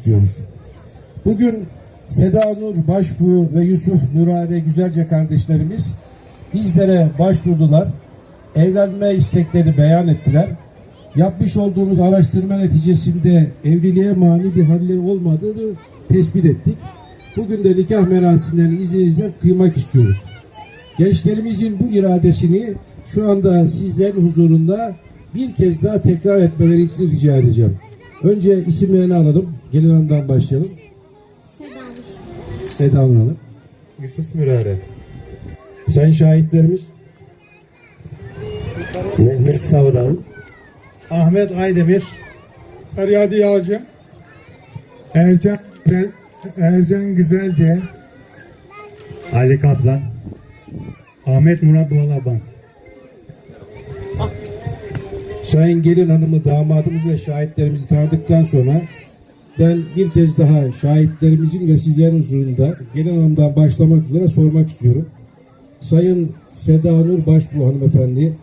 istiyoruz. Bugün Seda Nur Başbuğ ve Yusuf Nurare Güzelce kardeşlerimiz bizlere başvurdular. Evlenme istekleri beyan ettiler. Yapmış olduğumuz araştırma neticesinde evliliğe mani bir halleri olmadığını tespit ettik. Bugün de nikah merasimlerini izninizle kıymak istiyoruz. Gençlerimizin bu iradesini şu anda sizlerin huzurunda bir kez daha tekrar etmeleri için rica edeceğim. Önce isimlerini alalım. Gelin Hanım'dan başlayalım. Seda Hanım. Yusuf Mürare. Sayın şahitlerimiz. Mehmet Savran. Ahmet Aydemir. Feryadi Yağcı, Ercan Ercan Güzelce, Ali Kaplan. Ahmet Murat Balaban. Sayın Gelin Hanım'ı, damadımız ve şahitlerimizi tanıdıktan sonra ben bir kez daha şahitlerimizin ve sizlerin huzurunda Gelin Hanım'dan başlamak üzere sormak istiyorum. Sayın Seda Nur Başbuğ hanımefendi,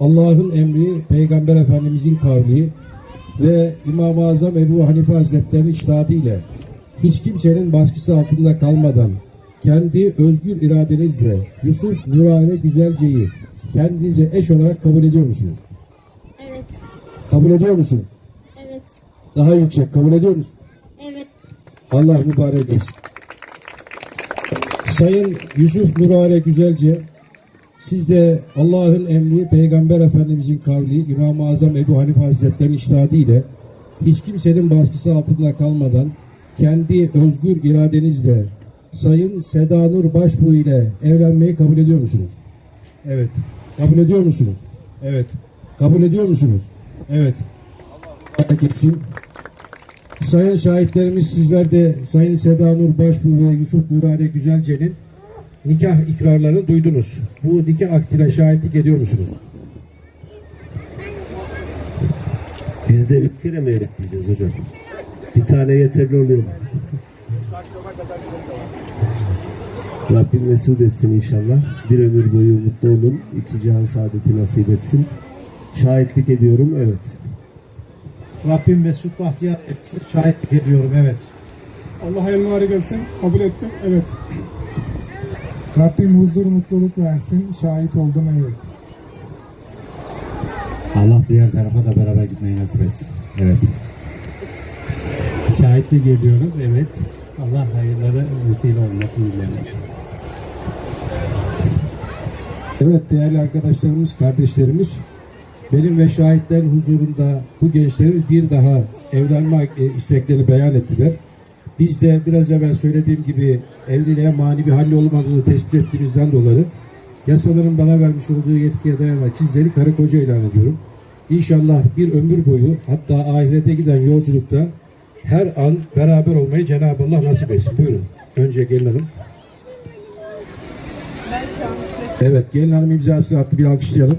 Allah'ın emri, Peygamber Efendimizin kavli ve İmam-ı Azam Ebu Hanife Hazretleri'nin içtihadı ile hiç kimsenin baskısı altında kalmadan kendi özgür iradenizle Yusuf Nurane Güzelce'yi kendinize eş olarak kabul ediyor musunuz? Evet. Kabul ediyor musunuz? Evet. Daha yüksek kabul ediyor musunuz? Evet. Allah mübarek etsin. Sayın Yusuf Nurare Güzelce, siz de Allah'ın emri, Peygamber Efendimizin kavli, İmam-ı Azam Ebu Hanife Hazretleri'nin iştihadi ile hiç kimsenin baskısı altında kalmadan kendi özgür iradenizle Sayın Seda Nur Başbuğ ile evlenmeyi kabul ediyor musunuz? evet, Kabul ediyor musunuz? evet, Kabul ediyor musunuz? evet. Merak etsin. Sayın şahitlerimiz sizler de Sayın Seda Nur Başbuğ ve Yusuf Nurane Güzelce'nin nikah ikrarlarını duydunuz. Bu nikah aktine şahitlik ediyor musunuz? Biz de bir kere mi diyeceğiz hocam? Bir tane yeterli oluyor mu? Rabbim mesut etsin inşallah. Bir ömür boyu mutlu olun. İki cihan saadeti nasip etsin. Şahitlik ediyorum evet. Rabbim Mesut Bahtiyar etsin, şahitlik ediyorum, evet. Allah elmari gelsin. Kabul ettim. Evet. Rabbim huzur, mutluluk versin, şahit oldum, evet. Allah diğer tarafa da beraber gitmeyi nasip etsin. Evet. Şahitlik ediyoruz. Evet. Allah hayırlara vesile olmasını dilerim. Evet değerli arkadaşlarımız, kardeşlerimiz benim ve şahitlerin huzurunda bu gençlerimiz bir daha evlenme e, isteklerini beyan ettiler. Biz de biraz evvel söylediğim gibi evliliğe mani bir halli olmadığını tespit ettiğimizden dolayı yasaların bana vermiş olduğu yetkiye dayanarak sizleri karı koca ilan ediyorum. İnşallah bir ömür boyu hatta ahirete giden yolculukta her an beraber olmayı Cenab-ı Allah nasip etsin. Buyurun. Önce gelin hanım. Evet, gelin hanım imzasını attı. Bir alkışlayalım.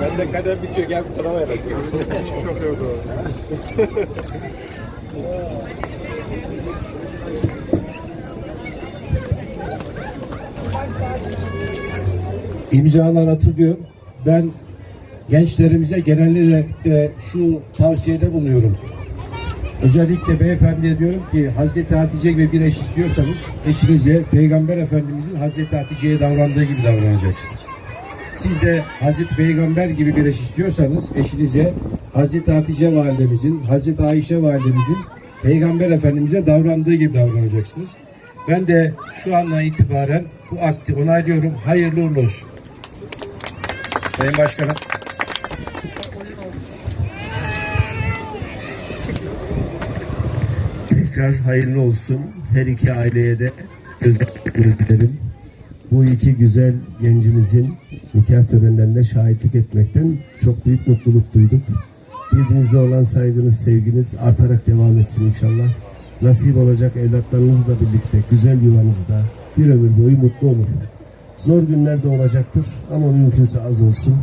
Bende kadar bitiyor gel bu tarafa yarak. Çok imzalar atılıyor. Ben gençlerimize genellikle şu tavsiyede bulunuyorum. Özellikle beyefendiye diyorum ki Hazreti Hatice gibi bir eş istiyorsanız eşinize Peygamber Efendimizin Hazreti Hatice'ye davrandığı gibi davranacaksınız. Siz de Hazreti Peygamber gibi bir eş istiyorsanız eşinize Hazreti Hatice validemizin, Hazreti Ayşe validemizin Peygamber Efendimiz'e davrandığı gibi davranacaksınız. Ben de şu andan itibaren bu akti onaylıyorum. Hayırlı uğurlu olsun. Sayın Başkanım. Tekrar hayırlı olsun. Her iki aileye de özellikle dilerim. Bu iki güzel gencimizin nikah törenlerine şahitlik etmekten çok büyük mutluluk duyduk. Birbirinize olan saygınız, sevginiz artarak devam etsin inşallah. Nasip olacak evlatlarınızla birlikte, güzel yuvanızda bir ömür boyu mutlu olun. Zor günler de olacaktır ama mümkünse az olsun.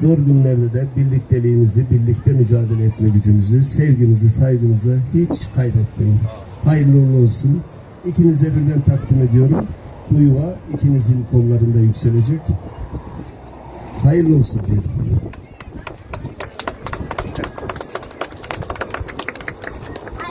Zor günlerde de birlikteliğinizi, birlikte mücadele etme gücünüzü, sevginizi, saygınızı hiç kaybetmeyin. Hayırlı olsun. İkinize birden takdim ediyorum. Bu yuva ikinizin kollarında yükselecek. Hayırlı olsun diyelim.